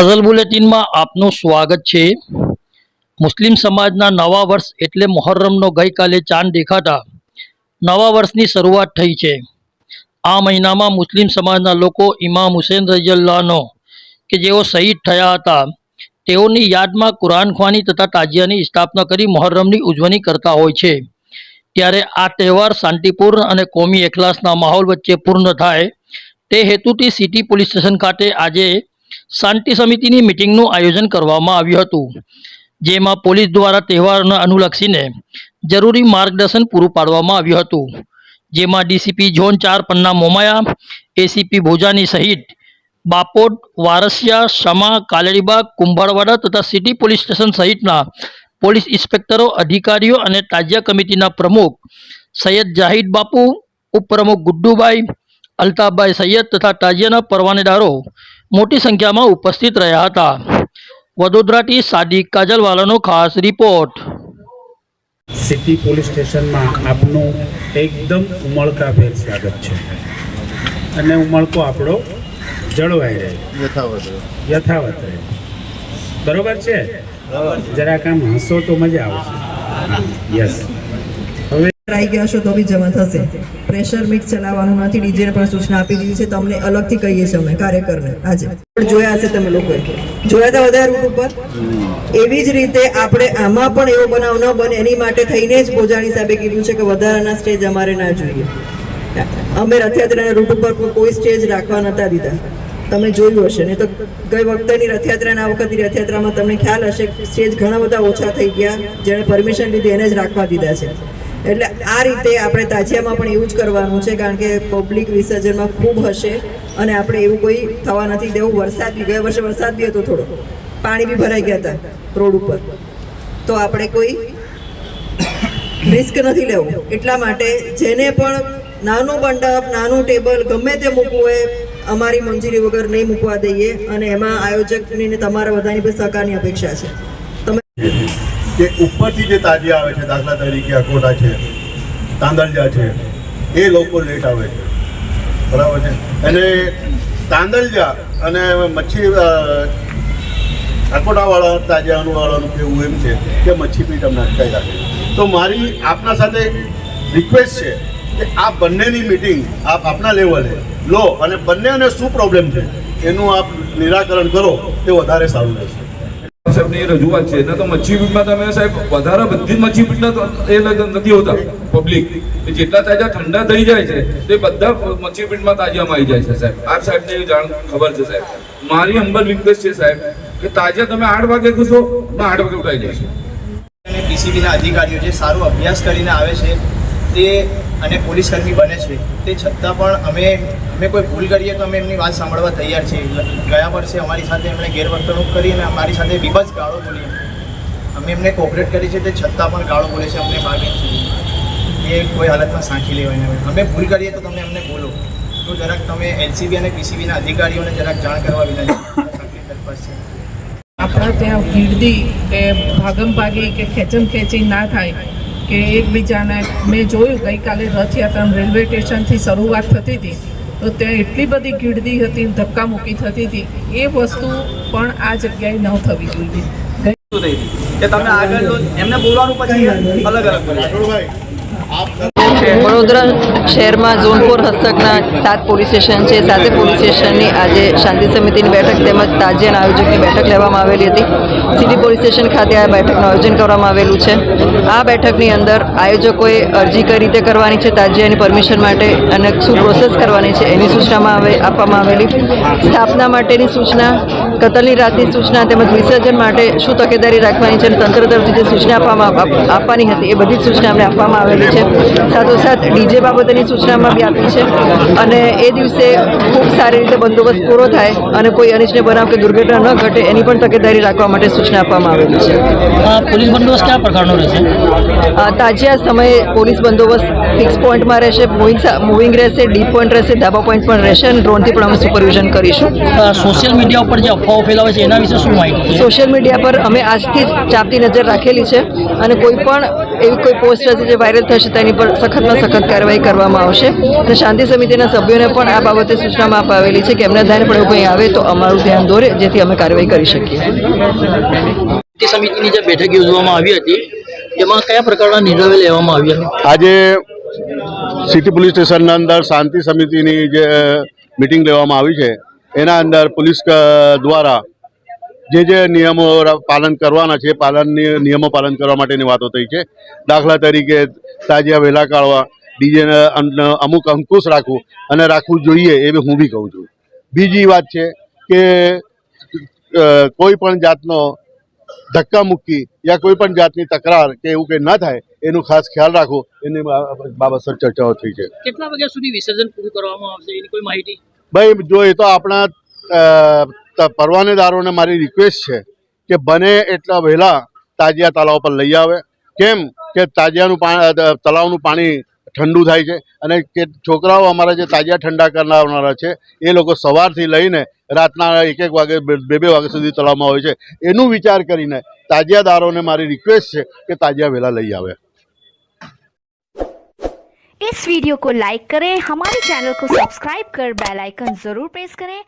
કાઝલ બુલેટિનમાં આપનું સ્વાગત છે. મુસ્લિમ સમાજના નવા વર્ષ એટલે મોહર્રમનો ગઈકાલે ચાંદ દેખાતા નવા વર્ષની શરૂઆત થઈ છે. આ મહિનામાં મુસ્લિમ સમાજના લોકો ઇમામ હુસેન રજલ્લાનો કે જેઓ શહીદ થયા હતા, તેઓની યાદમાં કુરાન ખ્વાની તથા તાજિયાની સ્થાપના કરી મોહર્રમની ઉજવણી કરતા હોય છે. ત્યારે આ તહેવાર શાંતિપૂર્ણ અને કોમી એખલાસના માહોલ વચ્ચે પૂર્ણ થાય. તે હેતુથી સિટી પોલીસ સ્ટેશન ખાતે આજે શાંતિ સમિતિની મિટિંગનું આયોજન કરવામાં આવ્યું હતું, જેમાં પોલીસ દ્વારા તહેવારને અનુલક્ષીને જરૂરી માર્ગદર્શન પૂરું પાડવામાં આવ્યું હતું, જેમાં ડીસીપી ઝોન ચાર પન્ના મોમાયા, એસીપી ભોજાની સહિત બાપોટ વારસિયા સમા કાલેરીબાગ, કુંભારવાડા તથા સિટી પોલીસ સ્ટેશન સહિતના પોલીસ ઇન્સ્પેક્ટરો, અધિકારીઓ અને તાજિયા કમિટીના પ્રમુખ સૈયદ જાહિદ બાપુ, ઉપપ્રમુખ ગુડ્ડુભાઈ, અલ્તાફભાઈ સૈયદ તથા તાજિયાના પરવાનેદારો મોટી સંખ્યામાં ઉપસ્થિત રહ્યા હતા. વડોદરાથી સાદિક કાજલવાલાનો ખાસ રિપોર્ટ. સિટી પોલીસ સ્ટેશનમાં આપનું એકદમ ઉમળકાભેર સ્વાગત છે. અને ઉમળકો આપણો જળવાઈ રહે. યથાવત યથાવત રહે. બરોબર છે? જરાક આમ હસો તો મજા આવશે. યસ આવી ગયા છો તો બી જમા થશે. પ્રેશર મિક્સ ચલાવવાનું નથી. ડીજેને પણ સૂચના આપી દીધી છે. તમને અલગથી કહીએ છીએ અમે કાર્યકરને આજે. પણ જોયા હશે તમે લોકોએ. જોયા હતા વધારે રૂટ ઉપર. એવી જ રીતે આપણે આમાં પણ એવો બનાવ ન બને. એની માટે થઈને જ પોજાણી સાહેબે કીધું છે કે વધારાના સ્ટેજ અમારે ના જોઈએ. અમે રથયાત્રાના રૂટ ઉપર કોઈ- સ્ટેજ રાખવા નતા દીધા. તમે જોયું હશે. ને તો ગઈ વખતેની રથયાત્રાના, આ વખતની રથયાત્રામાં તમને ખ્યાલ હશે સ્ટેજ ઘણા બધા ઓછા થઈ ગયા. જેણે પરમિશન લીધી, એને જ રાખવા દીધા છે. એટલે આ રીતે આપણે તાજિયામાં પણ એવું જ કરવાનું છે, કારણ કે પબ્લિક વિસર્જનમાં ખૂબ હશે અને આપણે એવું કોઈ થવા નથી દેવું. વરસાદ બી, ગયા વર્ષે વરસાદ બી હતો થોડો પાણી બી ભરાઈ ગયા હતા રોડ ઉપર. તો આપણે કોઈ રિસ્ક નથી લેવું. એટલા માટે જેને પણ નાનું મંડપ, નાનું ટેબલ ગમે તે મૂકવું હોય, અમારી મંજૂરી વગર નહીં મૂકવા દઈએ અને એમાં આયોજકની તમારા બધાની પણ સહકારની અપેક્ષા છે. કે ઉપરથી જે તાજી આવે છે, દાખલા તરીકે અકોટા છે તાંદલજા છે, એ લોકો લેટ આવે છે. બરાબર છે? અને તાંદલજા અને મચ્છી અકોટાવાળા તાજાનું વાળાનું કેવું એમ છે કે મચ્છી પીટ અમને અટકાઈ રાખે તો મારી આપના સાથે રિક્વેસ્ટ છે કે આ બંનેની મિટિંગ આપ આપના લેવલે લો અને બંનેને શું પ્રોબ્લેમ છે, એનું આપ નિરાકરણ કરો તે વધારે સારું રહેશે. સાહેબની રજૂઆત છે. ન તો મચ્છી પીટમાં તમે સાહેબ, વધારે બધી જ મચ્છી પીટના એ નથી હોતા. પબ્લિક જેટલા તાજા ઠંડા થઈ જાય છે, તે બધા મચ્છી પીટમાં તાજામાં આવી જાય છે સાહેબ. આપ સાહેબને જાણ, ખબર છે સાહેબ. મારી અંબર રિક્વેસ્ટ છે સાહેબ, કે તાજા તમે આઠ વાગે ઘૂસો, ને આઠ વાગે ઉઠાઈ જશો. અને પીસીબીના અધિકારીઓ જે સારો અભ્યાસ કરીને આવે છે, તે અને પોલીસ કર્મી બને છે. તે છતાં પણ અમે અમે કોઈ ભૂલ કરીએ તો અમે એમની વાત સાંભળવા તૈયાર છીએ. ગયા વર્ષે અમારી સાથે એમણે ગેરવર્તણૂક કરી અને અમારી સાથે બીભત્સ ગાળો બોલી. અમે એમને કોઓપરેટ કરી છે તે છતાં પણ ગાળો બોલે છે અમને ભાગે છે. એ કોઈ હાલતમાં સાંખી લેવાય અમે ભૂલ કરીએ તો તમે અમને બોલો. તો જરાક તમે એલસીબી અને પીસીબીના અધિકારીઓને જરાક જાણ કરવા તકલીફ તરફ છે. આપણા ત્યાં ગીરદી, કે ભાગમ ભાગી કે ખેંચમ ખેંચી ના થાય. કે એકબીજાને મેં જોયું ગઈકાલે રથયાત્રા રેલવે સ્ટેશનથી શરૂઆત થતી હતી તો ત્યાં એટલી બધી ગીડદી હતી ધક્કા ધક્કામુક્કી થતી હતી. એ વસ્તુ પણ આ જગ્યાએ ન થવી જોઈએ. કે તમે આગળ એમને બોલવાનું પછી અલગ અલગ બોલો વડોદરા શહેરમાં ઝોન ફોર હસ્તકના સાત પોલીસ સ્ટેશન છે. સાતે પોલીસ સ્ટેશનની આજે શાંતિ સમિતિની બેઠક તેમજ તાજિયાના આયોજકની બેઠક લેવામાં આવેલી હતી. સિટી પોલીસ સ્ટેશન ખાતે આ બેઠકનું આયોજન કરવામાં આવેલું છે. આ બેઠકની અંદર આયોજકોએ અરજી કઈ રીતે કરવાની છે, તાજિયાની પરમિશન માટે અને શું પ્રોસેસ કરવાની છે એની સૂચનામાં આવે, આપવામાં આવેલી. સ્થાપના માટેની સૂચના, કતલની રાતની સૂચના તેમજ વિસર્જન માટે શું તકેદારી રાખવાની છે અને તંત્ર તરફથી જે સૂચના આપવામાં આપવાની હતી એ બધી જ સૂચના અમને આપવામાં આવેલી છે. સાથોસાથ ડીજે બાબતેની સૂચનામાં બી આપી છે. અને એ દિવસે ખૂબ સારી રીતે બંદોબસ્ત પૂરો થાય અને કોઈ અનિચ્છને બનાવ કે દુર્ઘટના ન ઘટે એની પણ તકેદારી રાખવા માટે સૂચના આપવામાં આવેલી છે. પોલીસ બંદોબસ્ત કયા પ્રકારનો રહેશે? તાજિયા સમયે પોલીસ બંદોબસ્ત ફિક્સ પોઈન્ટમાં રહેશે મૂવિંગ મૂવિંગ રહેશે ડીપ પોઈન્ટ રહેશે ધાબા પોઈન્ટ પણ રહેશે અને ડ્રોનથી પણ અમે સુપરવિઝન કરીશું. સોશિયલ મીડિયા ઉપર જે અફવાઓ ફેલાવે છે એના વિશે શું માહિતી સોશિયલ મીડિયા પર અમે આજથી જ ચાપતી નજર રાખેલી છે અને કોઈ પણ એવી કોઈ પોસ્ટ હશે જે વાયરલ થશે તેની પર સખતમાં સખત કાર્યવાહી કરવામાં આવશે? અને શાંતિ સમિતિના સભ્યોને પણ આ બાબતે સૂચનામાં અપાવેલી છે કે એમના ધ્યાન પણ એવું કંઈ આવે તો અમારું ધ્યાન દોરે જેથી અમે કાર્યવાહી કરી શકીએ. શાંતિ સમિતિની જે બેઠક યોજવામાં આવી હતી તેમાં કયા પ્રકારના નિર્ણયો લેવામાં આવ્યા? આજે સિટી પોલીસ સ્ટેશનના અંદર શાંતિ સમિતિની જે મિટિંગ લેવામાં આવી છે એના અંદર પોલીસ દ્વારા જે જે નિયમો પાલન કરવાના છે પાલનની નિયમો પાલન કરવા માટેની વાતો થઈ છે. દાખલા તરીકે તાજિયા વહેલા કાઢવા ડીજેને અમુક અંકુશ રાખવું અને રાખવું જોઈએ એવી હું બી કહું છું. બીજી વાત છે કે કોઈ પણ જાતનો ધક્કા મુક્કી યા કોઈ પણ જાતની તકરાર કે એવું કંઈ ન થાય એનું ખાસ ખ્યાલ રાખવું એની બાબત સર ચર્ચાઓ થઈ છે. કેટલા વાગ્યા સુધી વિસર્જન પૂરું કરવામાં આવશે એની કોઈ માહિતી? ભાઈ જો એ તો આપણા પરવાનેદારોને મારી રિક્વેસ્ટ છે કે બને એટલા વહેલા તાજિયા તળાવ પર લઈ આવે કેમ કે તાજિયાનું પાણી તળાવનું પાણી ઠંડુ થાય છે અને કે છોકરાઓ અમારા જે તાજિયા ઠંડા કરનારા છે એ લોકો સવારથી લઈને રાતના એક એક વાગે બે બે વાગ્યા સુધી તળાવમાં હોય છે એનું વિચાર કરીને તાજિયાદારોને મારી રિક્વેસ્ટ છે કે તાજિયા વહેલા લઈ આવે इस वीडियो को लाइक करें हमारे चैनल को सब्सक्राइब कर बेल आइकन जरूर प्रेस करें